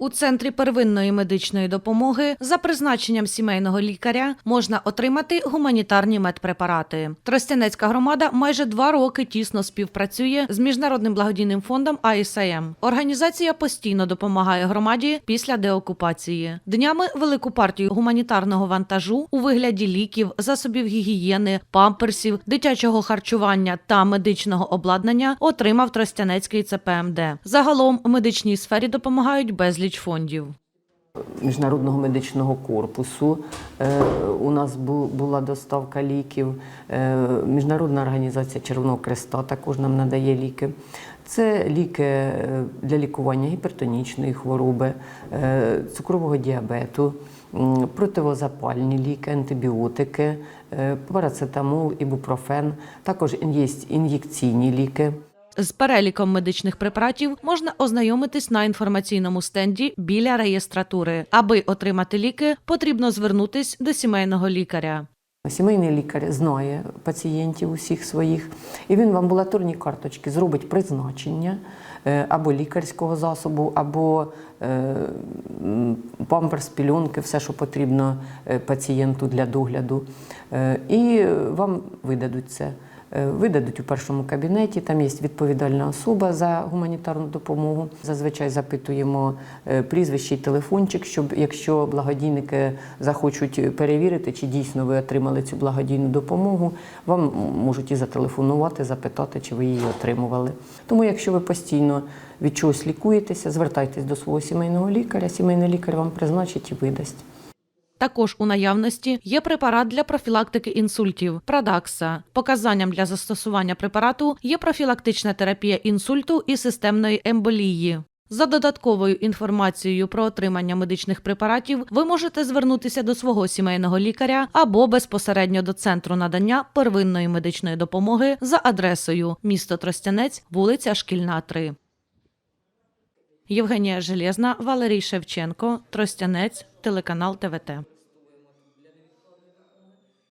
У центрі первинної медичної допомоги за призначенням сімейного лікаря можна отримати гуманітарні медпрепарати. Тростянецька громада майже два роки тісно співпрацює з міжнародним благодійним фондом АІСАМ. Організація постійно допомагає громаді після деокупації. Днями велику партію гуманітарного вантажу у вигляді ліків, засобів гігієни, памперсів, дитячого харчування та медичного обладнання отримав Тростянецький ЦПМД. Загалом у медичній сфері допомагають безліч фондів. Міжнародного медичного корпусу. Е, У нас була доставка ліків. Е, Міжнародна організація Червоного Креста також нам надає ліки. Це ліки е, для лікування гіпертонічної хвороби, цукрового діабету, противозапальні ліки, антибіотики, парацетамол, ібупрофен. Також є ін'єкційні ліки. З переліком медичних препаратів можна ознайомитись на інформаційному стенді біля реєстратури. Аби отримати ліки, потрібно звернутись до сімейного лікаря. Сімейний лікар знає пацієнтів усіх своїх, і він в амбулаторній карточці зробить призначення е, або лікарського засобу, або е, памперс, пільонки, все, що потрібно е, пацієнту для догляду. І вам видадуть це. Е, Видадуть у першому кабінеті, там є відповідальна особа за гуманітарну допомогу. Зазвичай запитуємо е, прізвище і телефончик, щоб якщо благодійники захочуть перевірити, чи дійсно ви отримали цю благодійну допомогу, вам можуть і зателефонувати, запитати, чи ви її отримували. Тому, якщо ви постійно від чогось лікуєтеся, звертайтесь до свого сімейного лікаря. Сімейний лікар вам призначить і видасть. Також у наявності є препарат для профілактики інсультів Прадакса. Показанням для застосування препарату є профілактична терапія інсульту і системної емболії. За додатковою інформацією про отримання медичних препаратів ви можете звернутися до свого сімейного лікаря або безпосередньо до центру надання первинної медичної допомоги за адресою місто Тростянець, вулиця Шкільна, 3. Євгенія Железна, Валерій Шевченко, Тростянець, телеканал ТВТ.